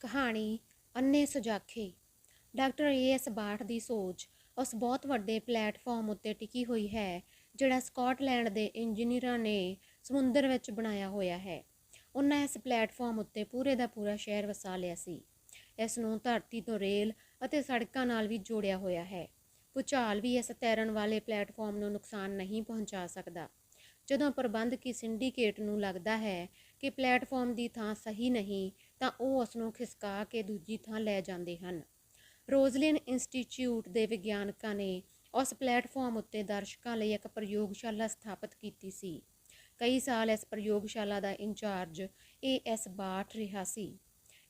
ਕਹਾਣੀ ਅੰਨੇ ਸੁਜਾਖੇ। ਡਾਕਟਰ ਏ.ਐਸ. ਬਾਠ ਦੀ ਸੋਚ ਉਸ ਬਹੁਤ ਵੱਡੇ ਪਲੇਟਫਾਰਮ ਉੱਤੇ ਟਿਕੀ ਹੋਈ ਹੈ, ਜਿਹੜਾ ਸਕਾਟਲੈਂਡ ਦੇ ਇੰਜੀਨੀਅਰਾਂ ਨੇ ਸਮੁੰਦਰ ਵਿੱਚ ਬਣਾਇਆ ਹੋਇਆ ਹੈ। ਉਹਨਾਂ ਇਸ ਪਲੇਟਫਾਰਮ ਉੱਤੇ ਪੂਰੇ ਦਾ ਪੂਰਾ ਸ਼ਹਿਰ ਵਸਾ ਲਿਆ ਸੀ। ਇਸ ਨੂੰ ਧਰਤੀ ਤੋਂ ਰੇਲ ਅਤੇ ਸੜਕਾਂ ਨਾਲ ਵੀ ਜੋੜਿਆ ਹੋਇਆ ਹੈ। ਭੂਚਾਲ ਵੀ ਇਸ ਤੈਰਨ ਵਾਲੇ ਪਲੇਟਫਾਰਮ ਨੂੰ ਨੁਕਸਾਨ ਨਹੀਂ ਪਹੁੰਚਾ ਸਕਦਾ। ਜਦੋਂ ਪ੍ਰਬੰਧਕੀ ਸਿੰਡੀਕੇਟ ਨੂੰ ਲੱਗਦਾ ਹੈ ਕਿ ਪਲੇਟਫਾਰਮ ਦੀ ਥਾਂ ਸਹੀ ਨਹੀਂ ਤਾਂ ਉਹ ਉਸ ਨੂੰ ਖਿਸਕਾ ਕੇ ਦੂਜੀ ਥਾਂ ਲੈ ਜਾਂਦੇ ਹਨ। ਰੋਜ਼ਲਿਨ ਇੰਸਟੀਚਿਊਟ ਦੇ ਵਿਗਿਆਨਕਾਂ ਨੇ ਉਸ ਪਲੇਟਫਾਰਮ ਉੱਤੇ ਦਰਸ਼ਕਾਂ ਲਈ ਇੱਕ ਪ੍ਰਯੋਗਸ਼ਾਲਾ ਸਥਾਪਿਤ ਕੀਤੀ ਸੀ। ਕਈ ਸਾਲ ਇਸ ਪ੍ਰਯੋਗਸ਼ਾਲਾ ਦਾ ਇੰਚਾਰਜ ਏ ਐਸ ਬਾਠ ਰਿਹਾ ਸੀ।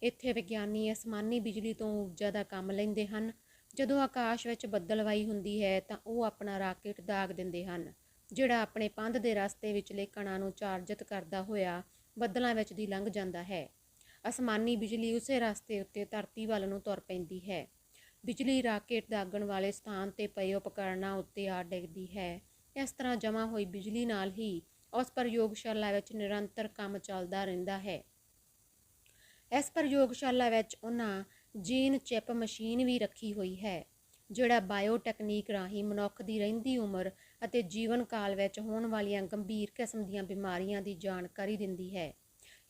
ਇੱਥੇ ਵਿਗਿਆਨੀ ਅਸਮਾਨੀ ਬਿਜਲੀ ਤੋਂ ਊਰਜਾ ਦਾ ਕੰਮ ਲੈਂਦੇ ਹਨ। ਜਦੋਂ ਆਕਾਸ਼ ਵਿੱਚ ਬੱਦਲਵਾਈ ਹੁੰਦੀ ਹੈ ਤਾਂ ਉਹ ਆਪਣਾ ਰਾਕੇਟ ਦਾਗ ਦਿੰਦੇ ਹਨ, ਜਿਹੜਾ ਆਪਣੇ ਪੰਧ ਦੇ ਰਸਤੇ ਵਿਚਲੇ ਕਣਾਂ ਨੂੰ ਚਾਰਜਿਤ ਕਰਦਾ ਹੋਇਆ ਬੱਦਲਾਂ ਵਿੱਚ ਦੀ ਲੰਘ ਜਾਂਦਾ ਹੈ। ਅਸਮਾਨੀ ਬਿਜਲੀ ਉਸੇ ਰਸਤੇ ਉੱਤੇ ਧਰਤੀ ਵੱਲ ਨੂੰ ਤੁਰ ਪੈਂਦੀ ਹੈ। ਬਿਜਲੀ ਰਾਕੇਟ ਦਾਗਣ ਵਾਲੇ ਸਥਾਨ ਤੇ ਪਏ ਉਪਕਰਣਾਂ ਉੱਤੇ ਆ ਡਿੱਗਦੀ ਹੈ। ਇਸ ਤਰ੍ਹਾਂ ਜਮ੍ਹਾਂ ਹੋਈ ਬਿਜਲੀ ਨਾਲ ਹੀ ਉਸ ਪ੍ਰਯੋਗਸ਼ਾਲਾ ਵਿੱਚ ਨਿਰੰਤਰ ਕੰਮ ਚੱਲਦਾ ਰਹਿੰਦਾ ਹੈ। ਇਸ ਪ੍ਰਯੋਗਸ਼ਾਲਾ ਵਿੱਚ ਉਹਨਾਂ ਜੀਨ ਚਿਪ ਮਸ਼ੀਨ ਵੀ ਰੱਖੀ ਹੋਈ ਹੈ, ਜਿਹੜਾ ਬਾਇਓ ਟੈਕਨੀਕ ਰਾਹੀਂ ਮਨੁੱਖ ਦੀ ਰਹਿੰਦੀ ਉਮਰ ਅਤੇ ਜੀਵਨ ਕਾਲ ਵਿੱਚ ਹੋਣ ਵਾਲੀਆਂ ਗੰਭੀਰ ਕਿਸਮ ਦੀਆਂ ਬਿਮਾਰੀਆਂ ਦੀ ਜਾਣਕਾਰੀ ਦਿੰਦੀ ਹੈ।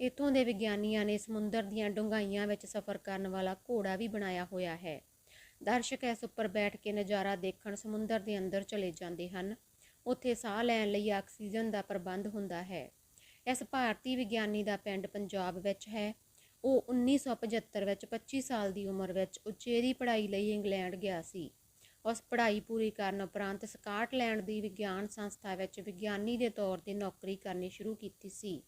ਇੱਥੋਂ ਦੇ ਵਿਗਿਆਨੀਆਂ ਨੇ ਸਮੁੰਦਰ ਦੀਆਂ ਡੂੰਘਾਈਆਂ ਵਿੱਚ ਸਫ਼ਰ ਕਰਨ ਵਾਲਾ ਘੋੜਾ ਵੀ ਬਣਾਇਆ ਹੋਇਆ ਹੈ। ਦਰਸ਼ਕ ਇਸ ਉੱਪਰ ਬੈਠ ਕੇ ਨਜ਼ਾਰਾ ਦੇਖਣ ਸਮੁੰਦਰ ਦੇ ਅੰਦਰ ਚਲੇ ਜਾਂਦੇ ਹਨ। ਉੱਥੇ ਸਾਹ ਲੈਣ ਲਈ ਆਕਸੀਜਨ ਦਾ ਪ੍ਰਬੰਧ ਹੁੰਦਾ ਹੈ। ਇਸ ਭਾਰਤੀ ਵਿਗਿਆਨੀ ਦਾ ਪਿੰਡ ਪੰਜਾਬ ਵਿੱਚ ਹੈ। ਉਹ 1975 ਵਿੱਚ 25 ਸਾਲ ਦੀ ਉਮਰ ਵਿੱਚ ਉਚੇਰੀ ਪੜ੍ਹਾਈ ਲਈ ਇੰਗਲੈਂਡ ਗਿਆ ਸੀ। ਉਸ ਪੜ੍ਹਾਈ ਪੂਰੀ ਕਰਨ ਉਪਰੰਤ ਸਕਾਟਲੈਂਡ ਦੀ ਵਿਗਿਆਨ ਸੰਸਥਾ ਵਿੱਚ ਵਿਗਿਆਨੀ ਦੇ ਤੌਰ ਤੇ ਨੌਕਰੀ ਕਰਨੀ ਸ਼ੁਰੂ ਕੀਤੀ ਸੀ।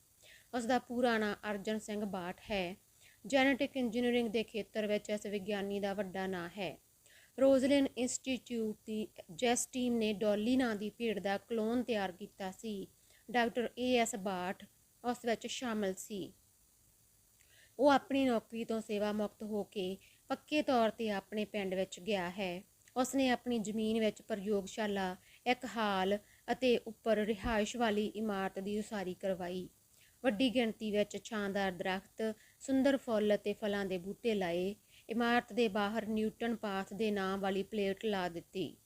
ਉਸ ਦਾ ਪੂਰਾ ਨਾਂ ਅਰਜਨ ਸਿੰਘ ਬਾਠ ਹੈ। ਜੈਨੇਟਿਕ ਇੰਜੀਨੀਅਰਿੰਗ ਦੇ ਖੇਤਰ ਵਿੱਚ ਇਸ ਵਿਗਿਆਨੀ ਦਾ ਵੱਡਾ ਨਾਂ ਹੈ। ਰੋਜ਼ਲਿਨ ਇੰਸਟੀਚਿਊਟ ਦੀ ਜੈਸ ਟੀਮ ਨੇ ਡੋਲੀ ਨਾਂ ਦੀ ਭੇਡ ਦਾ ਕਲੋਨ ਤਿਆਰ ਕੀਤਾ ਸੀ। ਡਾਕਟਰ ਏ ਐਸ ਬਾਠ ਉਸ ਵਿੱਚ ਸ਼ਾਮਲ ਸੀ। ਉਹ ਆਪਣੀ ਨੌਕਰੀ ਤੋਂ ਸੇਵਾ ਮੁਕਤ ਹੋ ਕੇ ਪੱਕੇ ਤੌਰ ਤੇ ਆਪਣੇ ਪਿੰਡ ਵਿੱਚ ਗਿਆ ਹੈ। ਉਸਨੇ ਆਪਣੀ ਜ਼ਮੀਨ ਵਿੱਚ ਪ੍ਰਯੋਗਸ਼ਾਲਾ, ਇੱਕ ਹਾਲ ਅਤੇ ਉੱਪਰ ਰਿਹਾਇਸ਼ ਵਾਲੀ ਇਮਾਰਤ ਦੀ ਉਸਾਰੀ ਕਰਵਾਈ। ਵੱਡੀ ਗਿਣਤੀ ਵਿੱਚ ਛਾਂਦਾਰ ਦਰਖਤ, ਸੁੰਦਰ ਫੁੱਲ ਅਤੇ ਫਲਾਂ ਦੇ ਬੂਟੇ ਲਾਏ। ਇਮਾਰਤ ਦੇ ਬਾਹਰ ਨਿਊਟਨ ਪਾਥ ਦੇ ਨਾਂ ਵਾਲੀ ਪਲੇਟ ਲਾ ਦਿੱਤੀ।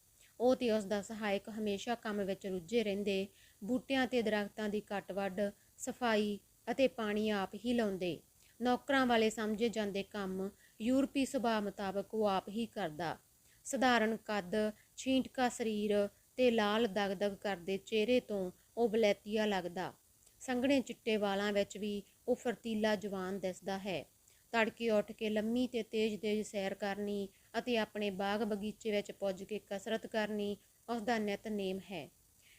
ਉਹ ਤੇ ਉਸ ਦਾ ਸਹਾਇਕ ਹਮੇਸ਼ਾ ਕੰਮ ਵਿੱਚ ਰੁੱਝੇ ਰਹਿੰਦੇ, ਬੂਟਿਆਂ ਤੇ ਦਰਖਤਾਂ ਦੀ ਕੱਟ ਵੱਢ, ਸਫ਼ਾਈ ਅਤੇ ਪਾਣੀ ਆਪ ਹੀ ਲਾਉਂਦੇ। ਨੌਕਰਾਂ ਵਾਲੇ ਸਮਝੇ ਜਾਂਦੇ ਕੰਮ ਯੂਰਪੀ ਸੁਭਾਅ ਮੁਤਾਬਕ ਉਹ ਆਪ ਹੀ ਕਰਦਾ। ਸਧਾਰਨ ਕੱਦ, ਛੀਂਟਕਾ ਸਰੀਰ ਤੇ ਲਾਲ ਦਗਦਗ ਕਰਦੇ ਚਿਹਰੇ ਤੋਂ ਉਹ ਬਲੈਤੀਆ ਲੱਗਦਾ। ਸੰਘਣੇ ਚਿੱਟੇ ਵਾਲਾਂ ਵਿੱਚ ਵੀ ਉਹ ਫਰਤੀਲਾ ਜਵਾਨ ਦਿਸਦਾ ਹੈ। ਤੜਕੇ ਉੱਠ ਕੇ ਲੰਮੀ ਤੇ ਤੇਜ਼-ਤੇਜ਼ ਸੈਰ ਕਰਨੀ ਅਤੇ ਆਪਣੇ ਬਾਗ ਬਗੀਚੇ ਵਿੱਚ ਪੁੱਜ ਕੇ ਕਸਰਤ ਕਰਨੀ ਉਸ ਦਾ ਨਿਤਨੇਮ ਹੈ।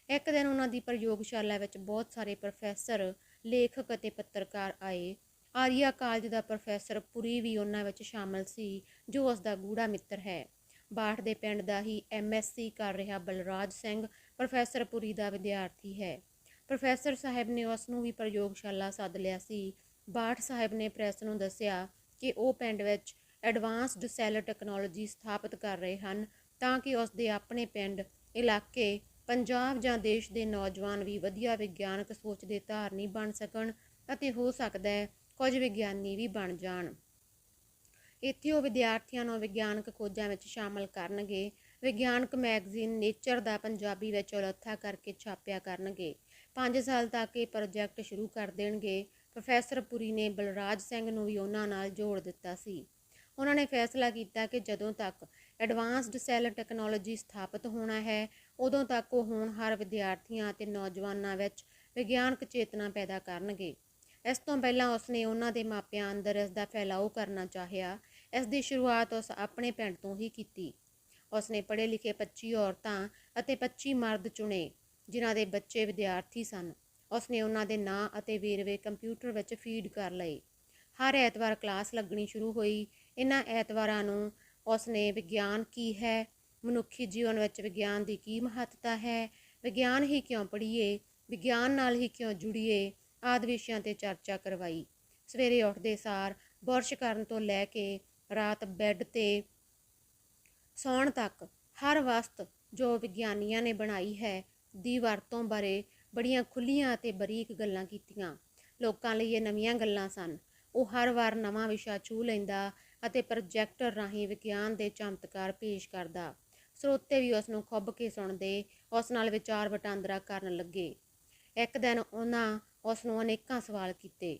ਇੱਕ ਦਿਨ ਉਹਨਾਂ ਦੀ ਪ੍ਰਯੋਗਸ਼ਾਲਾ ਵਿੱਚ ਬਹੁਤ ਸਾਰੇ ਪ੍ਰੋਫੈਸਰ, ਲੇਖਕ ਅਤੇ ਪੱਤਰਕਾਰ ਆਏ। ਆਰੀਆ ਕਾਲਜ ਦਾ ਪ੍ਰੋਫੈਸਰ ਪੁਰੀ ਵੀ ਉਹਨਾਂ ਵਿੱਚ ਸ਼ਾਮਲ ਸੀ, ਜੋ ਉਸ ਦਾ ਗੂੜਾ ਮਿੱਤਰ ਹੈ। ਬਾਠ ਦੇ ਪਿੰਡ ਦਾ ਹੀ ਐਮਐਸਸੀ ਕਰ ਰਿਹਾ ਬਲਰਾਜ ਸਿੰਘ, ਪ੍ਰੋਫੈਸਰ ਪੁਰੀ ਦਾ ਵਿਦਿਆਰਥੀ ਹੈ। ਪ੍ਰੋਫੈਸਰ ਸਾਹਿਬ ਨੇ ਉਸ ਨੂੰ ਵੀ ਪ੍ਰਯੋਗਸ਼ਾਲਾ ਸੱਦ ਲਿਆ ਸੀ। ਬਾਠ ਸਾਹਿਬ ਨੇ ਪ੍ਰੈਸ ਨੂੰ ਦੱਸਿਆ ਕਿ ਉਹ ਪਿੰਡ ਵਿੱਚ ਐਡਵਾਂਸਡ ਸੈੱਲ ਟੈਕਨੋਲੋਜੀ ਸਥਾਪਿਤ ਕਰ ਰਹੇ ਹਨ ਤਾਂ ਕਿ ਉਸ ਦੇ ਆਪਣੇ ਪਿੰਡ, ਇਲਾਕੇ, ਪੰਜਾਬ ਜਾਂ ਦੇਸ਼ ਦੇ ਨੌਜਵਾਨ ਵੀ ਵਧੀਆ ਵਿਗਿਆਨਕ ਸੋਚ ਦੇ ਧਾਰਨੀ ਬਣ ਸਕਣ ਅਤੇ ਹੋ ਸਕਦਾ ਹੈ ਕੁਝ ਵਿਗਿਆਨੀ ਵੀ ਬਣ ਜਾਣ। ਇੱਥੇ ਉਹ ਵਿਦਿਆਰਥੀਆਂ ਨੂੰ ਵਿਗਿਆਨਕ ਖੋਜਾਂ ਵਿੱਚ ਸ਼ਾਮਲ ਕਰਨਗੇ। ਵਿਗਿਆਨਕ ਮੈਗਜ਼ੀਨ ਨੇਚਰ ਦਾ ਪੰਜਾਬੀ ਵਿੱਚ ਉਲੱਥਾ ਕਰਕੇ ਛਾਪਿਆ ਕਰਨਗੇ। 5 ਸਾਲ ਤੱਕ ਇਹ ਪ੍ਰੋਜੈਕਟ ਸ਼ੁਰੂ ਕਰ ਦੇਣਗੇ। ਪ੍ਰੋਫੈਸਰ ਪੁਰੀ ਨੇ ਬਲਰਾਜ ਸਿੰਘ ਨੂੰ ਵੀ ਉਹਨਾਂ ਨਾਲ ਜੋੜ ਦਿੱਤਾ ਸੀ। ਉਹਨਾਂ ਨੇ ਫੈਸਲਾ ਕੀਤਾ ਕਿ ਜਦੋਂ ਤੱਕ ਐਡਵਾਂਸਡ ਸੈੱਲ ਟੈਕਨੋਲੋਜੀ ਸਥਾਪਿਤ ਹੋਣਾ ਹੈ, ਉਦੋਂ ਤੱਕ ਉਹ ਹੋਣਹਾਰ ਵਿਦਿਆਰਥੀਆਂ ਅਤੇ ਨੌਜਵਾਨਾਂ ਵਿੱਚ ਵਿਗਿਆਨਕ ਚੇਤਨਾ ਪੈਦਾ ਕਰਨਗੇ। ਇਸ ਤੋਂ ਪਹਿਲਾਂ ਉਸਨੇ ਉਹਨਾਂ ਦੇ ਮਾਪਿਆਂ ਅੰਦਰ ਇਸ ਦਾ ਫੈਲਾਓ ਕਰਨਾ ਚਾਹਿਆ। ਇਸ ਦੀ ਸ਼ੁਰੂਆਤ ਉਸ ਆਪਣੇ ਪਿੰਡ ਤੋਂ ਹੀ ਕੀਤੀ। ਉਸਨੇ ਪੜ੍ਹੇ ਲਿਖੇ 25 ਔਰਤਾਂ ਅਤੇ 25 ਮਰਦ ਚੁਣੇ। ਜਿਨ੍ਹਾਂ ਦੇ ਬੱਚੇ ਵਿਦਿਆਰਥੀ ਸਨ। ਉਸਨੇ ਉਹਨਾਂ ਦੇ ਨਾਂ ਅਤੇ ਵੇਰਵੇ ਕੰਪਿਊਟਰ ਵਿੱਚ ਫੀਡ ਕਰ ਲਏ। ਹਰ ਐਤਵਾਰ ਕਲਾਸ ਲੱਗਣੀ ਸ਼ੁਰੂ ਹੋਈ। ਇਹਨਾਂ ਐਤਵਾਰਾਂ ਨੂੰ ਉਸਨੇ ਵਿਗਿਆਨ ਕੀ ਹੈ, ਮਨੁੱਖੀ ਜੀਵਨ ਵਿੱਚ ਵਿਗਿਆਨ ਦੀ ਕੀ ਮਹੱਤਤਾ ਹੈ, ਵਿਗਿਆਨ ਹੀ ਕਿਉਂ ਪੜ੍ਹੀਏ, ਵਿਗਿਆਨ ਨਾਲ ਹੀ ਕਿਉਂ ਜੁੜੀਏ, ਆਦਿ ਵਿਸ਼ਿਆਂ ਤੇ ਚਰਚਾ ਕਰਵਾਈ। ਸਵੇਰੇ ਉੱਠਦੇ ਸਾਰ ਬੁਰਸ਼ ਕਰਨ ਤੋਂ ਲੈ ਕੇ ਰਾਤ ਬੈੱਡ ਤੇ ਸੌਣ ਤੱਕ ਹਰ ਵਸਤ ਜੋ ਵਿਗਿਆਨੀਆਂ ਨੇ ਬਣਾਈ ਹੈ ਦੀ ਵਰਤੋਂ ਬਾਰੇ ਬੜੀਆਂ ਖੁੱਲੀਆਂ ਅਤੇ ਬਰੀਕ ਗੱਲਾਂ ਕੀਤੀਆਂ। ਲੋਕਾਂ ਲਈ ਇਹ ਨਵੀਆਂ ਗੱਲਾਂ ਸਨ। ਉਹ ਹਰ ਵਾਰ ਨਵਾਂ ਵਿਸ਼ਾ ਛੂਹ ਲੈਂਦਾ ਅਤੇ ਪ੍ਰੋਜੈਕਟਰ ਰਾਹੀਂ ਵਿਗਿਆਨ ਦੇ ਚਮਤਕਾਰ ਪੇਸ਼ ਕਰਦਾ। ਸਰੋਤੇ ਵੀ ਉਸ ਨੂੰ ਖੁੱਭ ਕੇ ਸੁਣਦੇ, ਉਸ ਨਾਲ ਵਿਚਾਰ ਵਟਾਂਦਰਾ ਕਰਨ ਲੱਗੇ। ਇੱਕ ਦਿਨ ਉਹਨਾਂ ਉਸ ਨੂੰ ਅਨੇਕਾਂ ਸਵਾਲ ਕੀਤੇ।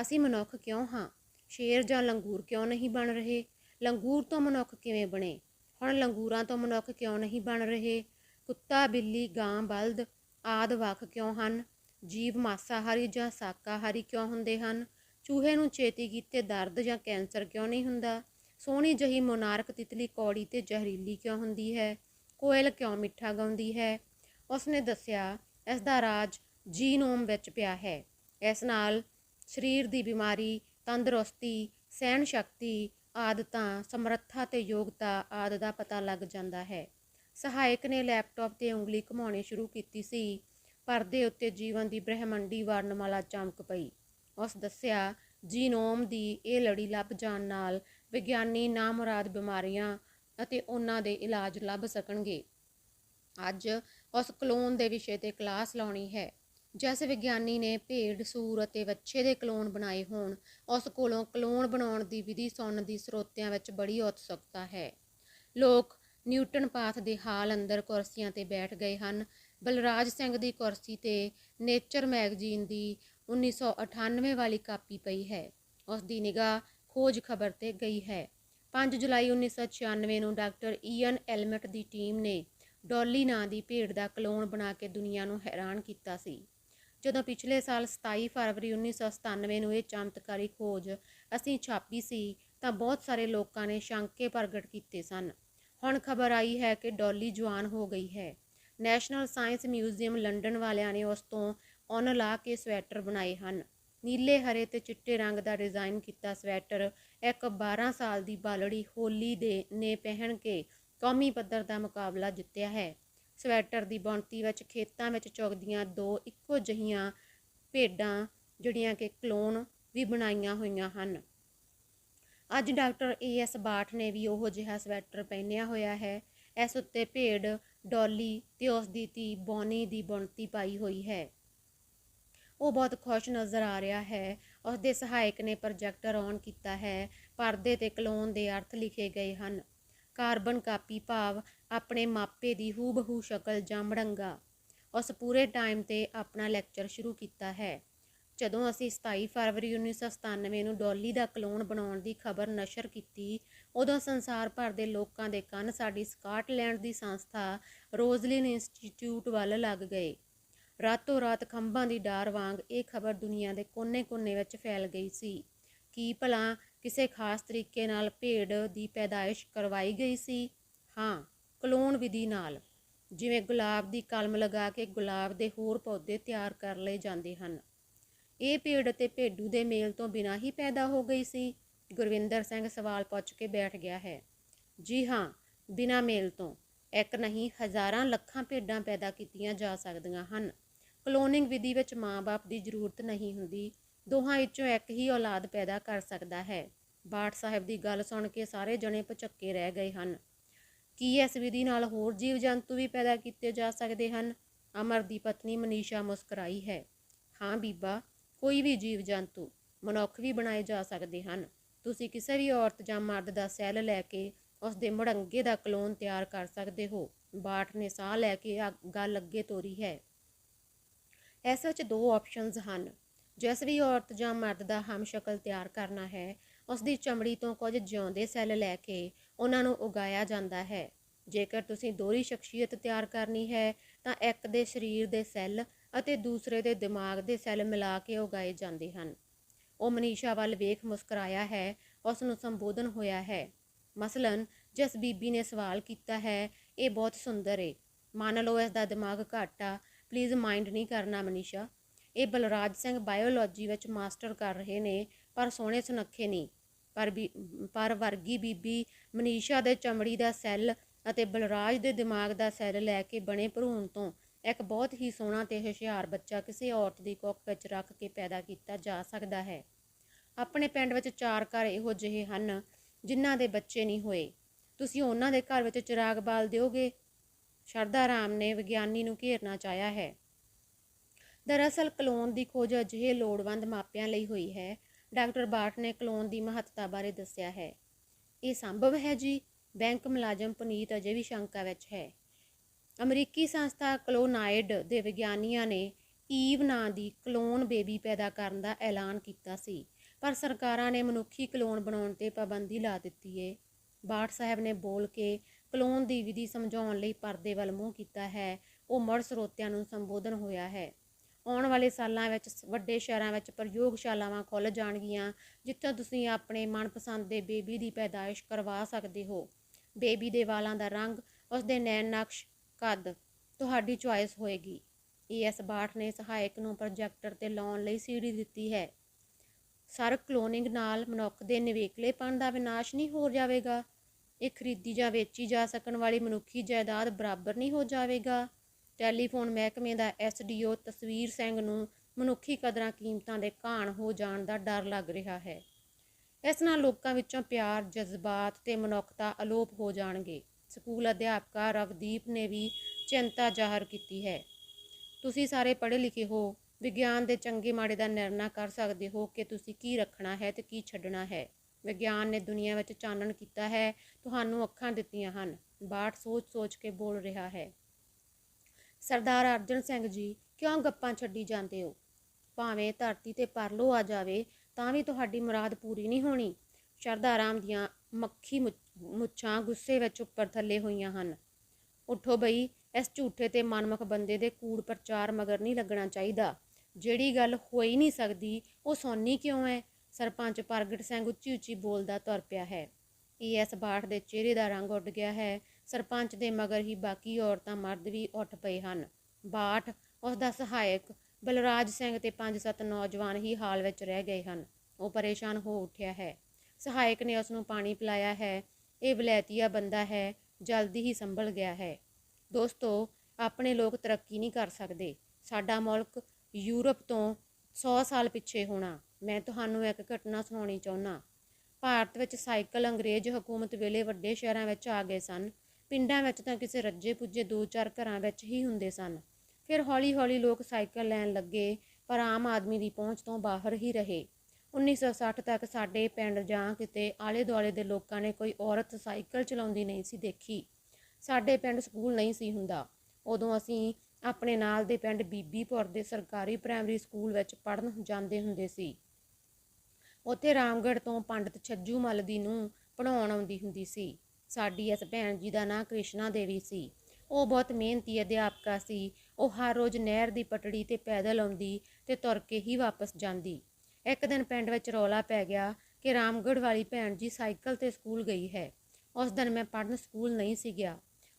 ਅਸੀਂ ਮਨੁੱਖ ਕਿਉਂ ਹਾਂ? ਸ਼ੇਰ ਜਾਂ ਲੰਗੂਰ ਕਿਉਂ ਨਹੀਂ ਬਣ ਰਹੇ? ਲੰਗੂਰ ਤੋਂ ਮਨੁੱਖ ਕਿਵੇਂ ਬਣੇ? ਹੁਣ ਲੰਗੂਰਾਂ ਤੋਂ ਮਨੁੱਖ ਕਿਉਂ ਨਹੀਂ ਬਣ ਰਹੇ? ਕੁੱਤਾ, ਬਿੱਲੀ, ਗਾਂ, ਬਲਦ ਆਦ ਵੱਖ ਕਿਉਂ ਹਨ? ਜੀਵ ਮਾਸਾਹਾਰੀ ਜਾਂ ਸ਼ਾਕਾਹਾਰੀ ਕਿਉਂ ਹੁੰਦੇ ਹਨ? ਚੂਹੇ ਨੂੰ ਛੇਤੀ ਕੀਤੇ ਦਰਦ ਜਾਂ ਕੈਂਸਰ ਕਿਉਂ ਨਹੀਂ ਹੁੰਦਾ? ਸੋਹਣੀ ਜਹੀ ਮੋਨਾਰਕ ਤਿਤਲੀ ਕੌੜੀ ਤੇ ਜ਼ਹਿਰੀਲੀ ਕਿਉਂ ਹੁੰਦੀ ਹੈ? ਕੋਇਲ ਕਿਉਂ ਮਿੱਠਾ ਗਾਉਂਦੀ ਹੈ? ਉਸਨੇ ਦੱਸਿਆ ਇਸ ਦਾ ਰਾਜ ਜੀਨੋਮ ਵਿੱਚ ਪਿਆ ਹੈ। ਇਸ ਨਾਲ ਸਰੀਰ ਦੀ ਬਿਮਾਰੀ, ਤੰਦਰੁਸਤੀ, ਸਹਿਣ ਸ਼ਕਤੀ ਆਦਤਾਂ ਸਮਰੱਥਾ ਤੇ ਯੋਗਤਾ ਆਦਿ ਦਾ ਪਤਾ ਲੱਗ ਜਾਂਦਾ ਹੈ। ਸਹਾਇਕ ਨੇ ਲੈਪਟਾਪ ਤੇ ਉਂਗਲੀ ਘੁਮਾਉਣੀ ਸ਼ੁਰੂ ਕੀਤੀ ਸੀ। ਪਰਦੇ ਉੱਤੇ ਜੀਵਨ ਦੀ ਬ੍ਰਹਿਮੰਡੀ ਵਰਣਮਾਲਾ ਚਮਕ ਪਈ। ਉਸ ਦੱਸਿਆ, ਜੀਨੋਮ ਦੀ ਇਹ ਲੜੀ ਲੱਭ ਜਾਣ ਨਾਲ ਵਿਗਿਆਨੀ ਨਾਮੁਰਾਦ ਬਿਮਾਰੀਆਂ ਅਤੇ ਉਹਨਾਂ ਦੇ ਇਲਾਜ ਲੱਭ ਸਕਣਗੇ। ਅੱਜ ਉਸ ਕਲੋਨ ਦੇ ਵਿਸ਼ੇ ਤੇ ਕਲਾਸ ਲਾਉਣੀ ਹੈ। ਜਿਸ ਵਿਗਿਆਨੀ ਨੇ ਭੇਡ, ਸੂਰ ਅਤੇ ਵੱਛੇ ਦੇ ਕਲੋਨ ਬਣਾਏ ਹੋਣ, ਉਸ ਕੋਲੋਂ ਕਲੋਨ ਬਣਾਉਣ ਦੀ ਵਿਧੀ ਸੁਣਨ ਦੀ ਸਰੋਤਿਆਂ ਵਿੱਚ ਬੜੀ ਉਤਸੁਕਤਾ ਹੈ। ਲੋਕ ਨਿਊਟਨ ਪਾਥ ਦੇ ਹਾਲ ਅੰਦਰ ਕੁਰਸੀਆਂ ਤੇ ਬੈਠ ਗਏ ਹਨ। ਬਲਰਾਜ ਸਿੰਘ ਦੀ ਕੁਰਸੀ ਤੇ ਨੇਚਰ ਮੈਗਜ਼ੀਨ ਦੀ 1998 ਵਾਲੀ ਕਾਪੀ ਪਈ ਹੈ। ਉਸ ਦੀ ਨਿਗਾਹ ਖੋਜ ਖਬਰ ਤੇ ਗਈ ਹੈ। 5 ਜੁਲਾਈ 1996 ਨੂੰ ਡਾਕਟਰ ਈਅਨ ਐਲਮਟ ਦੀ ਟੀਮ ਨੇ ਡੋਲੀ ਨਾਂ ਦੀ ਭੇਡ ਦਾ ਕਲੋਨ ਬਣਾ ਕੇ ਦੁਨੀਆ ਨੂੰ ਹੈਰਾਨ ਕੀਤਾ ਸੀ। ਜਦੋਂ ਪਿਛਲੇ ਸਾਲ 27 ਫਰਵਰੀ 1997 ਨੂੰ ਇਹ ਚਮਤਕਾਰੀ ਖੋਜ ਅਸੀਂ ਛਾਪੀ ਸੀ ਤਾਂ ਬਹੁਤ ਸਾਰੇ ਲੋਕਾਂ ਨੇ ਸ਼ੰਕੇ ਪ੍ਰਗਟ ਕੀਤੇ ਸਨ। ਹੁਣ ਖਬਰ ਆਈ ਹੈ ਕਿ ਡੋਲੀ ਜਵਾਨ ਹੋ ਗਈ ਹੈ। ਨੈਸ਼ਨਲ ਸਾਇੰਸ ਮਿਊਜ਼ੀਅਮ ਲੰਡਨ ਵਾਲਿਆਂ ਨੇ ਉਸ ਤੋਂ ਉਨ ਲਾ ਕੇ ਸਵੈਟਰ ਬਣਾਏ ਹਨ। ਨੀਲੇ, ਹਰੇ ਤੇ ਚਿੱਟੇ ਰੰਗ ਦਾ ਡਿਜ਼ਾਈਨ ਕੀਤਾ ਸਵੈਟਰ ਇੱਕ 12 ਸਾਲ ਦੀ ਬਾਲੜੀ ਹੋਲੀ ਦੇ ਨੇ ਪਹਿਨ ਕੇ ਕੌਮੀ ਪੱਧਰ ਦਾ ਮੁਕਾਬਲਾ ਜਿੱਤਿਆ ਹੈ। ਸਵੈਟਰ ਦੀ ਬਣਤੀ ਵਿੱਚ ਖੇਤਾਂ ਵਿੱਚ ਚੁਗਦੀਆਂ ਦੋ ਇੱਕੋ ਜਿਹੀਆਂ ਭੇਡਾਂ, ਜਿਹੜੀਆਂ ਕਿ ਕਲੋਨ ਵੀ ਬਣਾਈਆਂ ਹੋਈਆਂ ਹਨ। ਅੱਜ ਡਾਕਟਰ ਏ ਐਸ ਬਾਠ ਨੇ ਵੀ ਉਹੋ ਜਿਹਾ ਸਵੈਟਰ ਪਹਿਨਿਆ ਹੋਇਆ ਹੈ। ਇਸ ਉੱਤੇ ਭੇਡ, ਡੋਲੀ ਤੇ ਉਸ ਦੀ ਧੀ ਬੋਨੀ ਦੀ ਬੁਣਤੀ ਪਾਈ ਹੋਈ ਹੈ। ਉਹ ਬਹੁਤ ਖੁਸ਼ ਨਜ਼ਰ ਆ ਰਿਹਾ ਹੈ। ਉਸ ਦੇ ਸਹਾਇਕ ਨੇ ਪ੍ਰੋਜੈਕਟਰ ਔਨ ਕੀਤਾ ਹੈ। ਪਰਦੇ ਤੇ ਕਲੋਨ ਦੇ ਅਰਥ ਲਿਖੇ ਗਏ ਹਨ। ਕਾਰਬਨ ਕਾਪੀ ਭਾਵ ਆਪਣੇ ਮਾਪੇ ਦੀ ਹੂਬਹੂ ਸ਼ਕਲ ਜਾਂ ਮੜੰਗਾ। ਉਸ ਪੂਰੇ ਟਾਈਮ ਤੇ ਆਪਣਾ ਲੈਕਚਰ ਸ਼ੁਰੂ ਕੀਤਾ ਹੈ। ਜਦੋਂ ਅਸੀਂ 27 ਫਰਵਰੀ 1997 ਨੂੰ ਡੋਲੀ ਦਾ ਕਲੋਨ ਬਣਾਉਣ ਦੀ ਖਬਰ ਨਸ਼ਰ ਕੀਤੀ, ਉਦੋਂ ਸੰਸਾਰ ਭਰ ਦੇ ਲੋਕਾਂ ਦੇ ਕੰਨ ਸਾਡੀ ਸਕਾਟਲੈਂਡ ਦੀ ਸੰਸਥਾ ਰੋਜ਼ਲਿਨ ਇੰਸਟੀਚਿਊਟ ਵੱਲ ਲੱਗ ਗਏ। ਰਾਤੋਂ ਰਾਤ ਖੰਭਾਂ ਦੀ ਡਾਰ ਵਾਂਗ ਇਹ ਖਬਰ ਦੁਨੀਆ ਦੇ ਕੋਨੇ-ਕੋਨੇ ਵਿੱਚ ਫੈਲ ਗਈ ਸੀ। ਕੀ ਭਲਾ ਕਿਸੇ ਖਾਸ ਤਰੀਕੇ ਨਾਲ ਭੇਡ ਦੀ ਪੈਦਾਇਸ਼ ਕਰਵਾਈ ਗਈ ਸੀ? ਹਾਂ, ਕਲੋਨ ਵਿਧੀ ਨਾਲ। ਜਿਵੇਂ ਗੁਲਾਬ ਦੀ ਕਲਮ ਲਗਾ ਕੇ ਗੁਲਾਬ ਦੇ ਹੋਰ ਪੌਦੇ ਤਿਆਰ ਕਰ ਲਏ ਜਾਂਦੇ ਹਨ। ਇਹ ਭੇਡ ਅਤੇ ਭੇਡੂ ਦੇ ਮੇਲ ਤੋਂ ਬਿਨਾਂ ਹੀ ਪੈਦਾ ਹੋ ਗਈ ਸੀ। ਗੁਰਵਿੰਦਰ ਸਿੰਘ ਸਵਾਲ ਪੁੱਛ ਕੇ ਬੈਠ ਗਿਆ ਹੈ। ਜੀ ਹਾਂ, ਬਿਨਾਂ ਮੇਲ ਤੋਂ। ਇੱਕ ਨਹੀਂ, ਹਜ਼ਾਰਾਂ ਲੱਖਾਂ ਭੇਡਾਂ ਪੈਦਾ ਕੀਤੀਆਂ ਜਾ ਸਕਦੀਆਂ ਹਨ। ਕਲੋਨਿੰਗ ਵਿਧੀ ਵਿੱਚ ਮਾਂ-ਬਾਪ ਦੀ ਜ਼ਰੂਰਤ ਨਹੀਂ ਹੁੰਦੀ। ਦੋਹਾਂ ਵਿੱਚੋਂ ਇੱਕ ਹੀ ਔਲਾਦ ਪੈਦਾ ਕਰ ਸਕਦਾ ਹੈ। ਬਾਠ ਸਾਹਿਬ ਦੀ ਗੱਲ ਸੁਣ ਕੇ ਸਾਰੇ ਜਣੇ ਪਚੱਕੇ ਰਹਿ ਗਏ ਹਨ। ਕੀ ਇਸ ਵਿਧੀ ਨਾਲ ਹੋਰ ਜੀਵ ਜੰਤੂ ਵੀ ਪੈਦਾ ਕੀਤੇ ਜਾ ਸਕਦੇ ਹਨ? ਅਮਰ ਦੀ ਪਤਨੀ ਮਨੀਸ਼ਾ ਮੁਸਕਰਾਈ ਹੈ। ਹਾਂ ਬੀਬਾ ਕੋਈ ਵੀ ਜੀਵ ਜੰਤੂ ਮਨੁੱਖ ਵੀ ਬਣਾਏ ਜਾ ਸਕਦੇ ਹਨ। ਤੁਸੀਂ ਕਿਸੇ ਵੀ ਔਰਤ ਜਾਂ ਮਰਦ ਦਾ ਸੈੱਲ ਲੈ ਕੇ ਉਸ ਦੇ ਮੁੜੰਗੇ ਦਾ ਕਲੋਨ ਤਿਆਰ ਕਰ ਸਕਦੇ ਹੋ। ਬਾਟ ਨੇ ਸਾਹ ਲੈ ਕੇ ਆ- ਗੱਲ ਅੱਗੇ ਤੋਰੀ ਹੈ। ਇਸ ਵਿੱਚ ਦੋ ਆਪਸ਼ਨਸ ਹਨ। ਜਿਸ ਵੀ ਔਰਤ ਜਾਂ ਮਰਦ ਦਾ ਹਮਸ਼ਕਲ ਤਿਆਰ ਕਰਨਾ ਹੈ, ਉਸ ਦੀ ਚਮੜੀ ਤੋਂ ਕੁਝ ਜਿਉਂਦੇ ਸੈੱਲ ਲੈ ਕੇ ਉਹਨਾਂ ਨੂੰ ਉਗਾਇਆ ਜਾਂਦਾ ਹੈ। ਜੇਕਰ ਤੁਸੀਂ ਦੋਹਰੀ ਸ਼ਖਸੀਅਤ ਤਿਆਰ ਕਰਨੀ ਹੈ, ਤਾਂ ਇੱਕ ਦੇ ਸਰੀਰ ਦੇ ਸੈੱਲ ਅਤੇ ਦੂਸਰੇ ਦੇ ਦਿਮਾਗ ਦੇ ਸੈੱਲ ਮਿਲਾ ਕੇ ਉਗਾਏ ਜਾਂਦੇ ਹਨ। ਉਹ ਮਨੀਸ਼ਾ ਵੱਲ ਵੇਖ ਮੁਸਕਰਾਇਆ ਹੈ, ਉਸ ਨੂੰ ਸੰਬੋਧਨ ਹੋਇਆ ਹੈ, ਮਸਲਨ, ਜਿਸ ਬੀਬੀ ਨੇ ਸਵਾਲ ਕੀਤਾ ਹੈ, ਇਹ ਬਹੁਤ ਸੁੰਦਰ ਏ। ਮੰਨ ਲਓ ਇਸ ਦਾ ਦਿਮਾਗ ਘੱਟ ਆ। ਪਲੀਜ਼ ਮਾਈਂਡ ਨਹੀਂ ਕਰਨਾ ਮਨੀਸ਼ਾ। ਇਹ ਬਲਰਾਜ ਸਿੰਘ ਬਾਇਓਲੋਜੀ ਵਿੱਚ ਮਾਸਟਰ ਕਰ ਰਹੇ ਨੇ, ਪਰ ਸੋਹਣੇ ਸੁਨੱਖੇ ਨਹੀਂ। ਪਰ ਵੀ ਪਰ ਵਰਗੀ ਬੀਬੀ ਮਨੀਸ਼ਾ ਦੇ ਚਮੜੀ ਦਾ ਸੈੱਲ ਅਤੇ ਬਲਰਾਜ ਦੇ ਦਿਮਾਗ ਦਾ ਸੈੱਲ ਲੈ ਕੇ ਬਣੇ ਭਰੂਣ ਤੋਂ ਇੱਕ ਬਹੁਤ ਹੀ ਸੋਹਣਾ ਤੇ ਹੁਸ਼ਿਆਰ ਬੱਚਾ ਕਿਸੇ ਔਰਤ ਦੀ ਕੁੱਖ ਵਿੱਚ ਰੱਖ ਕੇ ਪੈਦਾ ਕੀਤਾ ਜਾ ਸਕਦਾ ਹੈ। ਆਪਣੇ ਪਿੰਡ ਵਿੱਚ ਚਾਰ ਘਰ ਇਹੋ ਜਿਹੇ ਹਨ ਜਿਨ੍ਹਾਂ ਦੇ ਬੱਚੇ ਨਹੀਂ ਹੋਏ। ਤੁਸੀਂ ਉਹਨਾਂ ਦੇ ਘਰ ਵਿੱਚ ਚਿਰਾਗ ਬਾਲ ਦਿਓਗੇ? ਸ਼ਰਧਾ ਰਾਮ ਨੇ ਵਿਗਿਆਨੀ ਨੂੰ ਘੇਰਨਾ ਚਾਹਿਆ ਹੈ। ਦਰਅਸਲ ਕਲੋਨ ਦੀ ਖੋਜ ਅਜਿਹੇ ਲੋੜਵੰਦ ਮਾਪਿਆਂ ਲਈ ਹੋਈ ਹੈ। ਡਾਕਟਰ ਬਾਠ ਨੇ ਕਲੋਨ ਦੀ ਮਹੱਤਤਾ ਬਾਰੇ ਦੱਸਿਆ ਹੈ। ਇਹ ਸੰਭਵ ਹੈ ਜੀ? ਬੈਂਕ ਮੁਲਾਜ਼ਮ ਪੁਨੀਤ ਅਜੇ ਵੀ ਸ਼ੰਕਾ ਵਿੱਚ ਹੈ। ਅਮਰੀਕੀ ਸੰਸਥਾ ਕਲੋਨਾਈਡ ਦੇ ਵਿਗਿਆਨੀਆਂ ਨੇ ਈਵ ਨਾਂ ਦੀ ਕਲੋਨ ਬੇਬੀ ਪੈਦਾ ਕਰਨ ਦਾ ਐਲਾਨ ਕੀਤਾ ਸੀ, ਪਰ ਸਰਕਾਰਾਂ ਨੇ ਮਨੁੱਖੀ ਕਲੋਨ ਬਣਾਉਣ ਤੇ ਪਾਬੰਦੀ ਲਾ ਦਿੱਤੀ ਏ। ਬਾਠ ਸਾਹਿਬ ਨੇ ਬੋਲ ਕੇ, ਕਲੋਨ ਦੀ ਵਿਧੀ ਸਮਝਾਉਣ ਲਈ ਪਰਦੇ ਵੱਲ ਮੂੰਹ ਕੀਤਾ ਹੈ, ਉਹ ਮੁੜ ਸਰੋਤਿਆਂ ਨੂੰ ਸੰਬੋਧਨ ਹੋਇਆ ਹੈ। ਆਉਣ ਵਾਲੇ ਸਾਲਾਂ ਵਿੱਚ ਵੱਡੇ ਸ਼ਹਿਰਾਂ ਵਿੱਚ ਪ੍ਰਯੋਗਸ਼ਾਲਾਵਾਂ ਖੁੱਲ ਜਾਣਗੀਆਂ, ਜਿੱਥੇ ਤੁਸੀਂ ਆਪਣੇ ਮਨਪਸੰਦ ਦੇ ਬੇਬੀ ਦੀ ਪੈਦਾਇਸ਼ ਕਰਵਾ ਸਕਦੇ ਹੋ। ਬੇਬੀ ਦੇ ਵਾਲਾਂ ਦਾ ਰੰਗ ਉਸ ਦੇ ਨੈਣ ਨਕਸ਼ ਕੱਦ ਤੁਹਾਡੀ ਚੁਆਇਸ ਹੋਏਗੀ। ਏਐਸ ਬਾਠ ਨੇ ਸਹਾਇਕ ਨੂੰ ਪ੍ਰੋਜੈਕਟਰ ਤੇ ਲਾਉਣ ਲਈ ਸੀੜੀ ਦਿੱਤੀ ਹੈ। ਸਰ ਕਲੋਨਿੰਗ ਨਾਲ ਮਨੁੱਖ ਦੇ ਨਿਵੇਕਲੇਪਣ ਦਾ ਵਿਨਾਸ਼ ਨਹੀਂ ਹੋ ਜਾਵੇਗਾ। ਇਹ ਖਰੀਦੀ ਜਾਂ ਵੇਚੀ ਜਾ ਸਕਣ ਵਾਲੀ ਮਨੁੱਖੀ ਜਾਇਦਾਦ ਬਰਾਬਰ ਨਹੀਂ ਹੋ ਜਾਵੇਗਾ। ਟੈਲੀਫੋਨ ਮਹਿਕਮੇ ਦਾ ਐਸਡੀਓ ਤਸਵੀਰ ਸਿੰਘ ਨੂੰ ਮਨੁੱਖੀ ਕਦਰਾਂ ਕੀਮਤਾਂ ਦੇ ਘਾਣ ਹੋ ਜਾਣ ਦਾ ਡਰ ਲੱਗ ਰਿਹਾ ਹੈ। ਇਸ ਨਾਲ ਲੋਕਾਂ ਵਿੱਚੋਂ ਪਿਆਰ, ਜਜ਼ਬਾਤ ਤੇ ਮਨੁੱਖਤਾ ਅਲੋਪ ਹੋ ਜਾਣਗੇ। ਸਕੂਲ ਅਧਿਆਪਕਾ ਰਵਦੀਪ ਨੇ ਵੀ ਚਿੰਤਾ ਜ਼ਾਹਰ ਕੀਤੀ ਹੈ। ਤੁਸੀਂ ਸਾਰੇ ਪੜ੍ਹੇ ਲਿਖੇ ਹੋ, ਵਿਗਿਆਨ ਦੇ ਚੰਗੇ ਮਾੜੇ ਦਾ ਨਿਰਣਾ ਕਰ ਸਕਦੇ ਹੋ ਕਿ ਤੁਸੀਂ ਕੀ ਰੱਖਣਾ ਹੈ ਤੇ ਕੀ ਛੱਡਣਾ ਹੈ। ਵਿਗਿਆਨ ਨੇ ਦੁਨੀਆ ਵਿੱਚ ਚਾਨਣ ਕੀਤਾ ਹੈ, ਤੁਹਾਨੂੰ ਅੱਖਾਂ ਦਿੱਤੀਆਂ ਹਨ ਬਾਟ ਸੋਚ-ਸੋਚ ਕੇ ਬੋਲ ਰਿਹਾ ਹੈ। ਸਰਦਾਰ ਅਰਜਨ ਸਿੰਘ ਜੀ, ਕਿਉਂ ਗੱਪਾਂ ਛੱਡੀ ਜਾਂਦੇ ਹੋ? ਭਾਵੇਂ ਧਰਤੀ ਤੇ ਪਰਲੋ ਆ ਜਾਵੇ, ਤਾਂ ਵੀ ਤੁਹਾਡੀ ਮੁਰਾਦ ਪੂਰੀ ਨਹੀਂ ਹੋਣੀ। ਸ਼ਰਧਾ ਰਾਮ ਦੀਆਂ ਮੱਖੀ ਮੁੱਛਾਂ ਗੁੱਸੇ ਵਿੱਚ ਉੱਪਰ ਥੱਲੇ ਹੋਈਆਂ ਹਨ। ਉਠੋ ਬਈ, ਇਸ ਝੂਠੇ ਤੇ ਮਨਮੁਖ ਬੰਦੇ ਦੇ ਕੂੜ ਪ੍ਰਚਾਰ ਮਗਰ ਨਹੀਂ ਲੱਗਣਾ ਚਾਹੀਦਾ। ਜਿਹੜੀ ਗੱਲ ਹੋਈ ਨਹੀਂ ਸਕਦੀ, ਉਹ ਸੋਨੀ ਕਿਉਂ ਹੈ ਸਰਪੰਚ ਪ੍ਰਗਟ ਸਿੰਘ ਉੱਚੀ ਉੱਚੀ ਬੋਲਦਾ ਤੁਰ ਪਿਆ ਹੈ। ਈਐਸ ਬਾਠ ਦੇ ਚਿਹਰੇ ਦਾ ਰੰਗ ਉੱਡ ਗਿਆ ਹੈ। ਸਰਪੰਚ ਦੇ ਮਗਰ ਹੀ ਬਾਕੀ ਔਰਤਾਂ ਮਰਦ ਵੀ ਉੱਠ ਪਏ ਹਨ। ਬਾਠ, ਉਸ ਦਾ ਸਹਾਇਕ ਬਲਰਾਜ ਸਿੰਘ ਤੇ ਪੰਜ ਸੱਤ ਨੌਜਵਾਨ ਹੀ ਹਾਲ ਵਿੱਚ ਰਹਿ ਗਏ ਹਨ। ਉਹ ਪਰੇਸ਼ਾਨ ਹੋ ਉੱਠਿਆ ਹੈ। ਸਹਾਇਕ ਨੇ ਉਸ ਨੂੰ ਪਾਣੀ ਪਿਲਾਇਆ ਹੈ, ਇਹ ਵਲੈਤੀਆ ਬੰਦਾ ਹੈ, ਜਲਦੀ ਹੀ ਸੰਭਲ ਗਿਆ ਹੈ। ਦੋਸਤੋ, ਆਪਣੇ ਲੋਕ ਤਰੱਕੀ ਨਹੀਂ ਕਰ ਸਕਦੇ। ਸਾਡਾ ਮੁਲਕ ਯੂਰਪ ਤੋਂ 100 ਸਾਲ ਪਿੱਛੇ ਹੋਣਾ। ਮੈਂ ਤੁਹਾਨੂੰ ਇੱਕ ਘਟਨਾ ਸੁਣਾਉਣੀ ਚਾਹੁੰਦਾ। ਭਾਰਤ ਵਿੱਚ ਸਾਈਕਲ ਅੰਗਰੇਜ਼ ਹਕੂਮਤ ਵੇਲੇ ਵੱਡੇ ਸ਼ਹਿਰਾਂ ਵਿੱਚ ਆ ਗਏ ਸਨ। ਪਿੰਡਾਂ ਵਿੱਚ ਤਾਂ ਕਿਸੇ ਰੱਜੇ ਪੁੱਜੇ ਦੋ ਚਾਰ ਘਰਾਂ ਵਿੱਚ ਹੀ ਹੁੰਦੇ ਸਨ। ਫਿਰ ਹੌਲੀ-ਹੌਲੀ ਲੋਕ ਸਾਈਕਲ ਲੈਣ ਲੱਗੇ, ਪਰ ਆਮ ਆਦਮੀ ਦੀ ਪਹੁੰਚ ਤੋਂ ਬਾਹਰ ਹੀ ਰਹੇ। 1960 ਤੱਕ ਸਾਡੇ ਪਿੰਡ ਜਾਂ ਕਿਤੇ ਆਲੇ-ਦੁਆਲੇ ਦੇ ਲੋਕਾਂ ਨੇ ਕੋਈ ਔਰਤ ਸਾਈਕਲ ਚਲਾਉਂਦੀ ਨਹੀਂ ਸੀ ਦੇਖੀ। ਸਾਡੇ ਪਿੰਡ ਸਕੂਲ ਨਹੀਂ ਸੀ ਹੁੰਦਾ। ਉਦੋਂ ਅਸੀਂ ਆਪਣੇ ਨਾਲ ਦੇ ਪਿੰਡ ਬੀਬੀਪੁਰ ਦੇ ਸਰਕਾਰੀ ਪ੍ਰਾਇਮਰੀ ਸਕੂਲ ਵਿੱਚ ਪੜ੍ਹਨ ਜਾਂਦੇ ਹੁੰਦੇ ਸੀ। ਉੱਥੇ ਰਾਮਗੜ੍ਹ ਤੋਂ ਪੰਡਤ ਛੱਜੂ ਮੱਲ ਦੀ ਨੂੰ ਪੜਾਉਣ ਆਉਂਦੀ ਹੁੰਦੀ ਸੀ। ਸਾਡੀ ਇਸ ਭੈਣ ਜੀ ਦਾ ਨਾਂ ਕ੍ਰਿਸ਼ਨਾ ਦੇਵੀ ਸੀ। ਉਹ ਬਹੁਤ ਮਿਹਨਤੀ ਅਧਿਆਪਕਾ ਸੀ। ਉਹ ਹਰ ਰੋਜ਼ ਨਹਿਰ ਦੀ ਪਟੜੀ ਤੇ ਪੈਦਲ ਆਉਂਦੀ ਤੇ ਤੁਰ ਕੇ ਹੀ ਵਾਪਸ ਜਾਂਦੀ। ਇੱਕ ਦਿਨ ਪਿੰਡ ਵਿੱਚ ਰੌਲਾ ਪੈ ਗਿਆ ਕਿ ਰਾਮਗੜ੍ਹ ਵਾਲੀ ਭੈਣ ਜੀ ਸਾਈਕਲ ਤੇ ਸਕੂਲ ਗਈ ਹੈ। ਉਸ ਦਿਨ ਮੈਂ ਪੜ੍ਹਨ ਸਕੂਲ ਨਹੀਂ ਸੀ ਗਿਆ।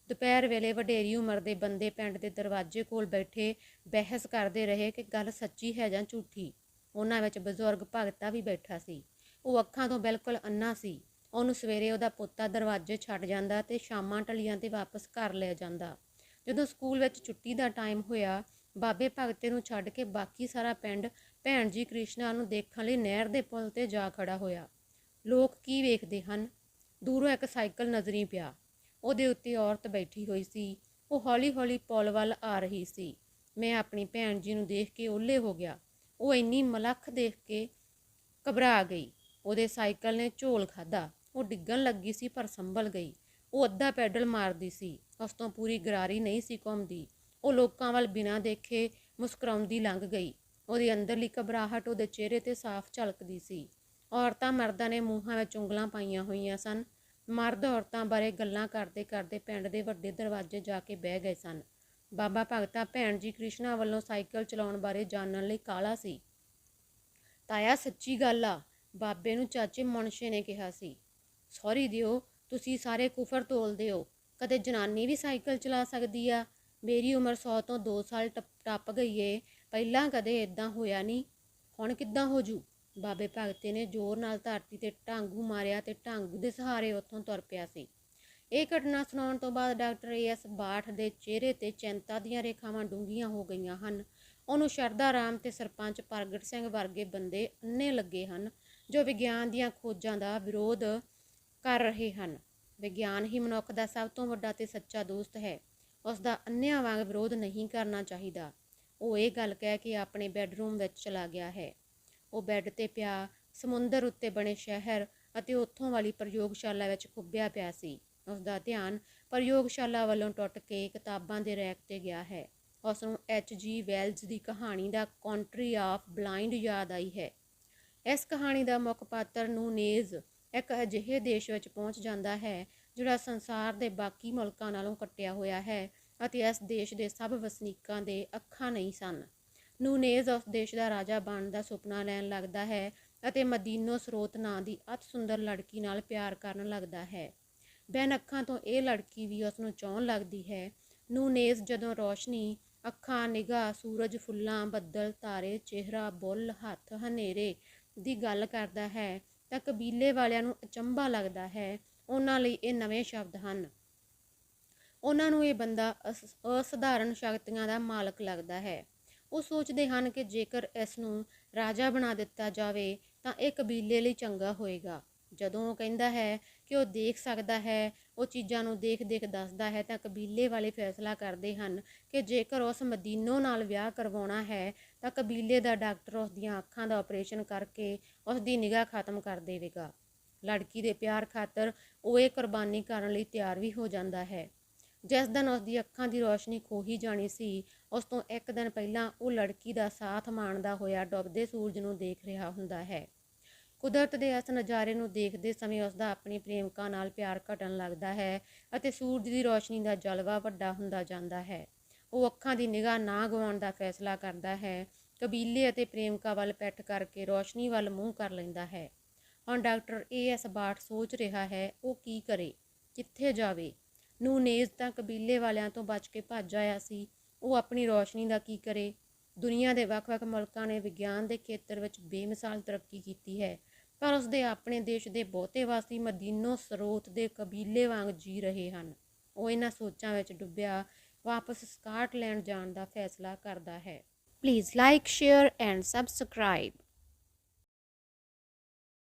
ਦੁਪਹਿਰ ਵੇਲੇ ਵਡੇਰੀ ਉਮਰ ਦੇ ਬੰਦੇ ਪਿੰਡ ਦੇ ਦਰਵਾਜ਼ੇ ਕੋਲ ਬੈਠੇ ਬਹਿਸ ਕਰਦੇ ਰਹੇ ਕਿ ਗੱਲ ਸੱਚੀ ਹੈ ਜਾਂ ਝੂਠੀ। ਉਹਨਾਂ ਵਿੱਚ ਬਜ਼ੁਰਗ ਭਗਤਾ ਵੀ ਬੈਠਾ ਸੀ। ਉਹ ਅੱਖਾਂ ਤੋਂ ਬਿਲਕੁਲ ਅੰਨਾ ਸੀ। ਉਹਨੂੰ ਸਵੇਰੇ ਉਹਦਾ ਪੋਤਾ ਦਰਵਾਜ਼ੇ ਛੱਡ ਜਾਂਦਾ ਤੇ ਸ਼ਾਮਾਂ ਟਲੀਆਂ ਤੇ ਵਾਪਸ ਘਰ ਲੈ ਜਾਂਦਾ। ਜਦੋਂ ਸਕੂਲ ਵਿੱਚ ਛੁੱਟੀ ਦਾ ਟਾਈਮ ਹੋਇਆ, ਬਾਬੇ ਭਗਤੇ ਨੂੰ ਛੱਡ ਕੇ ਬਾਕੀ ਸਾਰਾ ਪਿੰਡ ਭੈਣ ਜੀ ਕ੍ਰਿਸ਼ਨਾ ਨੂੰ ਦੇਖਣ ਲਈ ਨਹਿਰ ਦੇ ਪੁਲ ਤੇ ਜਾ ਖੜਾ ਹੋਇਆ। ਲੋਕ ਕੀ ਵੇਖਦੇ ਹਨ? ਦੂਰੋਂ ਇੱਕ ਸਾਈਕਲ ਨਜ਼ਰੀ ਪਿਆ। ਉਹਦੇ ਉੱਤੇ ਔਰਤ ਬੈਠੀ ਹੋਈ ਸੀ। ਉਹ ਹੌਲੀ-ਹੌਲੀ ਪੁਲ ਵੱਲ ਆ ਰਹੀ ਸੀ। ਮੈਂ ਆਪਣੀ ਭੈਣ ਜੀ ਨੂੰ ਦੇਖ ਕੇ ਓਲੇ ਹੋ ਗਿਆ। ਉਹ ਇੰਨੀ ਮਲੱਖ ਦੇਖ ਕੇ ਘਬਰਾ ਗਈ। ਉਹਦੇ ਸਾਈਕਲ ਨੇ ਝੋਲ ਖਾਦਾ ਉਹ ਡਿੱਗਣ ਲੱਗੀ ਸੀ ਪਰ ਸੰਭਲ ਗਈ। ਉਹ ਅੱਧਾ ਪੈਡਲ ਮਾਰਦੀ ਸੀ। ਉਸ ਤੋਂ ਪੂਰੀ ਗਰਾਰੀ ਨਹੀਂ ਸੀ ਘੁੰਮਦੀ। ਉਹ ਲੋਕਾਂ ਵੱਲ ਬਿਨਾਂ ਦੇਖੇ ਮੁਸਕਰਾਉਂਦੀ ਲੰਘ ਗਈ। ਉਹਦੀ ਅੰਦਰਲੀ ਘਬਰਾਹਟ ਉਹਦੇ ਚਿਹਰੇ ਤੇ ਸਾਫ਼ ਝਲਕਦੀ ਸੀ। ਔਰਤਾਂ ਮਰਦਾਂ ਨੇ ਮੂੰਹਾਂ ਵਿੱਚ ਉਂਗਲਾਂ ਪਾਈਆਂ ਹੋਈਆਂ ਸਨ। ਮਰਦ ਔਰਤਾਂ ਬਾਰੇ ਗੱਲਾਂ ਕਰਦੇ ਕਰਦੇ ਪਿੰਡ ਦੇ ਵੱਡੇ ਦਰਵਾਜ਼ੇ ਜਾ ਕੇ ਬਹਿ ਗਏ ਸਨ। ਬਾਬਾ ਭਗਤਾ ਭੈਣ ਜੀ ਕ੍ਰਿਸ਼ਨਾ ਵੱਲੋਂ ਸਾਈਕਲ ਚਲਾਉਣ ਬਾਰੇ ਜਾਣਨ ਲਈ ਕਾਲਾ ਸੀ। ਤਾਇਆ, ਸੱਚੀ ਗੱਲ ਆ, ਬਾਬੇ ਨੂੰ ਚਾਚੇ ਮੁਨਸ਼ੇ ਨੇ ਕਿਹਾ ਸੀ। ਸੌਰੀ ਦਿਓ, ਤੁਸੀਂ ਸਾਰੇ ਕੁਫਰ ਤੋਲਦੇ ਹੋ। ਕਦੇ ਜਨਾਨੀ ਵੀ ਸਾਈਕਲ ਚਲਾ ਸਕਦੀ ਆ? ਮੇਰੀ ਉਮਰ 100 ਤੋਂ 2 ਸਾਲ ਟੱਪ ਟੱਪ ਗਈ ਏ। ਪਹਿਲਾਂ ਕਦੇ ਇਦਾਂ ਹੋਇਆ ਨਹੀਂ ਹੁਣ ਕਿੱਦਾਂ ਹੋ ਜੂ? ਬਾਬੇ ਭਗਤੇ ਨੇ ਜ਼ੋਰ ਨਾਲ ਧਰਤੀ ਤੇ ਢਾਂਗੂ ਮਾਰਿਆ ਤੇ ਢਾਂਗੂ ਦੇ ਸਹਾਰੇ ਉੱਥੋਂ ਤੁਰ ਪਿਆ ਸੀ। ਇਹ ਘਟਨਾ ਸੁਣਾਉਣ ਤੋਂ ਬਾਅਦ ਡਾਕਟਰ ਏਐਸ ਬਾਠ ਦੇ ਚਿਹਰੇ ਤੇ ਚਿੰਤਾ ਦੀਆਂ ਰੇਖਾਵਾਂ ਡੂੰਘੀਆਂ ਹੋ ਗਈਆਂ ਹਨ। ਉਹਨੂੰ ਸ਼ਰਧਾ ਰਾਮ ਤੇ ਸਰਪੰਚ ਪ੍ਰਗਟ ਸਿੰਘ ਵਰਗੇ ਬੰਦੇ ਅੰਨੇ ਲੱਗੇ ਹਨ, ਜੋ ਵਿਗਿਆਨ ਦੀਆਂ ਖੋਜਾਂ ਦਾ ਵਿਰੋਧ ਕਰ ਰਹੇ ਹਨ। ਵਿਗਿਆਨ ਹੀ ਮਨੁੱਖ ਦਾ ਸਭ ਤੋਂ ਵੱਡਾ ਤੇ ਸੱਚਾ ਦੋਸਤ ਹੈ। ਉਸ ਦਾ ਅੰਨਿਆਂ ਵਾਂਗ ਵਿਰੋਧ ਨਹੀਂ ਕਰਨਾ ਚਾਹੀਦਾ। ਉਹ ਇਹ ਗੱਲ ਕਹਿ ਕੇ ਆਪਣੇ ਬੈੱਡਰੂਮ ਵਿੱਚ ਚਲਾ ਗਿਆ ਹੈ। ਉਹ ਬੈੱਡ ਤੇ ਪਿਆ, ਸਮੁੰਦਰ ਉੱਤੇ ਬਣੇ ਸ਼ਹਿਰ ਅਤੇ ਉੱਥੋਂ ਵਾਲੀ ਪ੍ਰਯੋਗਸ਼ਾਲਾ ਵਿੱਚ ਖੁੱਬਿਆ ਪਿਆ ਸੀ। ਉਸ ਦਾ ਧਿਆਨ ਪ੍ਰਯੋਗਸ਼ਾਲਾ ਵੱਲੋਂ ਟੁੱਟ ਕੇ ਕਿਤਾਬਾਂ ਦੇ ਰੈਕ ਤੇ ਗਿਆ ਹੈ। ਉਸ ਨੂੰ ਐਚ ਜੀ ਵੈਲਜ਼ ਦੀ ਕਹਾਣੀ ਦਾ ਕੰਟਰੀ ਆਫ ਬਲਾਈਂਡ ਯਾਦ ਆਈ ਹੈ। ਇਸ ਕਹਾਣੀ ਦਾ ਮੁੱਖ ਪਾਤਰ ਨੂੰ ਨੇਜ਼ ਇੱਕ ਅਜਿਹੇ ਦੇਸ਼ ਵਿੱਚ ਪਹੁੰਚ ਜਾਂਦਾ ਹੈ, ਜਿਹੜਾ ਸੰਸਾਰ ਦੇ ਬਾਕੀ ਮੁਲਕਾਂ ਨਾਲੋਂ ਕੱਟਿਆ ਹੋਇਆ ਹੈ ਅਤੇ ਇਸ ਦੇਸ਼ ਦੇ ਸਭ ਵਸਨੀਕਾਂ ਦੇ ਅੱਖਾਂ ਨਹੀਂ ਸਨ। ਨੂਨੇਜ਼ ਉਸ ਦੇਸ਼ ਦਾ ਰਾਜਾ ਬਣਨ ਦਾ ਸੁਪਨਾ ਲੈਣ ਲੱਗਦਾ ਹੈ ਅਤੇ ਮਦੀਨੋ ਸਰੋਤ ਨਾਂ ਦੀ ਅਤ ਸੁੰਦਰ ਲੜਕੀ ਨਾਲ ਪਿਆਰ ਕਰਨ ਲੱਗਦਾ ਹੈ। ਬੈਨ ਅੱਖਾਂ ਤੋਂ ਇਹ ਲੜਕੀ ਵੀ ਉਸ ਨੂੰ ਚਾਹਣ ਲੱਗਦੀ ਹੈ। ਨੂਨੇਜ਼ ਜਦੋਂ ਰੋਸ਼ਨੀ, ਅੱਖਾਂ, ਨਿਗਾਹ, ਸੂਰਜ, ਫੁੱਲਾਂ, ਬੱਦਲ, ਤਾਰੇ, ਚਿਹਰਾ, ਬੁੱਲ, ਹੱਥ, ਹਨੇਰੇ ਦੀ ਗੱਲ ਕਰਦਾ ਹੈ ਤਾਂ ਕਬੀਲੇ ਵਾਲਿਆਂ ਨੂੰ ਅਚੰਭਾ ਲੱਗਦਾ ਹੈ। ਉਹਨਾਂ ਲਈ ਇਹ ਨਵੇਂ ਸ਼ਬਦ ਹਨ। ਉਹਨਾਂ ਨੂੰ ਇਹ ਬੰਦਾ ਅਸ- ਅਸਧਾਰਨ ਸ਼ਕਤੀਆਂ ਦਾ ਮਾਲਕ ਲੱਗਦਾ ਹੈ। ਉਹ ਸੋਚਦੇ ਹਨ ਕਿ ਜੇਕਰ ਇਸ ਨੂੰ ਰਾਜਾ ਬਣਾ ਦਿੱਤਾ ਜਾਵੇ ਤਾਂ ਇਹ ਕਬੀਲੇ ਲਈ ਚੰਗਾ ਹੋਏਗਾ। ਜਦੋਂ ਉਹ ਕਹਿੰਦਾ ਹੈ ਕਿ ਉਹ ਦੇਖ ਸਕਦਾ ਹੈ, ਉਹ ਚੀਜ਼ਾਂ ਨੂੰ ਦੇਖ-ਦੇਖ ਦੱਸਦਾ ਹੈ ਤਾਂ ਕਬੀਲੇ ਵਾਲੇ ਫੈਸਲਾ ਕਰਦੇ ਹਨ ਕਿ ਜੇਕਰ ਉਸ ਮਦੀਨੋ ਨਾਲ ਵਿਆਹ ਕਰਵਾਉਣਾ ਹੈ ਤਾਂ ਕਬੀਲੇ ਦਾ ਡਾਕਟਰ ਉਸ ਦੀਆਂ ਅੱਖਾਂ ਦਾ ਆਪਰੇਸ਼ਨ ਕਰਕੇ ਉਸ ਦੀ ਨਿਗਾਹ ਖਤਮ ਕਰ ਦੇਵੇਗਾ। ਲੜਕੀ ਦੇ ਪਿਆਰ ਖਾਤਰ ਉਹ ਇਹ ਕੁਰਬਾਨੀ ਕਰਨ ਲਈ ਤਿਆਰ ਵੀ ਹੋ ਜਾਂਦਾ ਹੈ। ਜਿਸ ਦਿਨ ਉਸ ਦੀ ਅੱਖਾਂ ਦੀ ਰੋਸ਼ਨੀ ਖੋਹੀ ਜਾਣੀ ਸੀ, ਉਸ ਤੋਂ ਇੱਕ ਦਿਨ ਪਹਿਲਾਂ ਉਹ ਲੜਕੀ ਦਾ ਸਾਥ ਮਾਣਦਾ ਹੋਇਆ ਡੁੱਬਦੇ ਸੂਰਜ ਨੂੰ ਦੇਖ ਰਿਹਾ ਹੁੰਦਾ ਹੈ। ਕੁਦਰਤ ਦੇ ਇਸ ਨਜ਼ਾਰੇ ਨੂੰ ਦੇਖਦੇ ਸਮੇਂ ਉਸ ਦਾ ਆਪਣੀ ਪ੍ਰੇਮਿਕਾ ਨਾਲ ਪਿਆਰ ਘਟਣ ਲੱਗਦਾ ਹੈ ਅਤੇ ਸੂਰਜ ਦੀ ਰੋਸ਼ਨੀ ਦਾ ਜਲਵਾ ਵੱਡਾ ਹੁੰਦਾ ਜਾਂਦਾ ਹੈ। ਉਹ ਅੱਖਾਂ ਦੀ ਨਿਗਾਹ ਨਾ ਗਵਾਉਣ ਦਾ ਫੈਸਲਾ ਕਰਦਾ ਹੈ, ਕਬੀਲੇ ਅਤੇ ਪ੍ਰੇਮਿਕਾ ਵੱਲ ਪੈਠ ਕਰਕੇ ਰੋਸ਼ਨੀ ਵੱਲ ਮੂੰਹ ਕਰ ਲੈਂਦਾ ਹੈ। ਹੁਣ ਡਾਕਟਰ ਏ ਐਸ ਬਾਟ ਸੋਚ ਰਿਹਾ ਹੈ, ਉਹ ਕੀ ਕਰੇ, ਕਿੱਥੇ ਜਾਵੇ? ਨੂਨੇਜ਼ ਤਾਂ ਕਬੀਲੇ ਵਾਲਿਆਂ ਤੋਂ ਬਚ ਕੇ ਭੱਜ ਆਇਆ ਸੀ। ਉਹ ਆਪਣੀ ਰੋਸ਼ਨੀ ਦਾ ਕੀ ਕਰੇ? ਦੁਨੀਆ ਦੇ ਵੱਖ-ਵੱਖ ਮੁਲਕਾਂ ਨੇ ਵਿਗਿਆਨ ਦੇ ਖੇਤਰ ਵਿੱਚ ਬੇਮਿਸਾਲ ਤਰੱਕੀ ਕੀਤੀ ਹੈ। ਪਰ ਉਸ ਦੇ ਆਪਣੇ ਦੇਸ਼ ਦੇ ਬਹੁਤੇ ਵਾਸੀ ਮਦੀਨੋ ਸਰੋਤ ਦੇ ਕਬੀਲੇ ਵਾਂਗ ਜੀ ਰਹੇ ਹਨ। ਉਹ ਇਹਨਾਂ ਸੋਚਾਂ ਵਿੱਚ ਡੁੱਬਿਆ, ਵਾਪਸ ਸਕਾਟਲੈਂਡ ਜਾਣ ਦਾ ਫੈਸਲਾ ਕਰਦਾ ਹੈ। Please like share and subscribe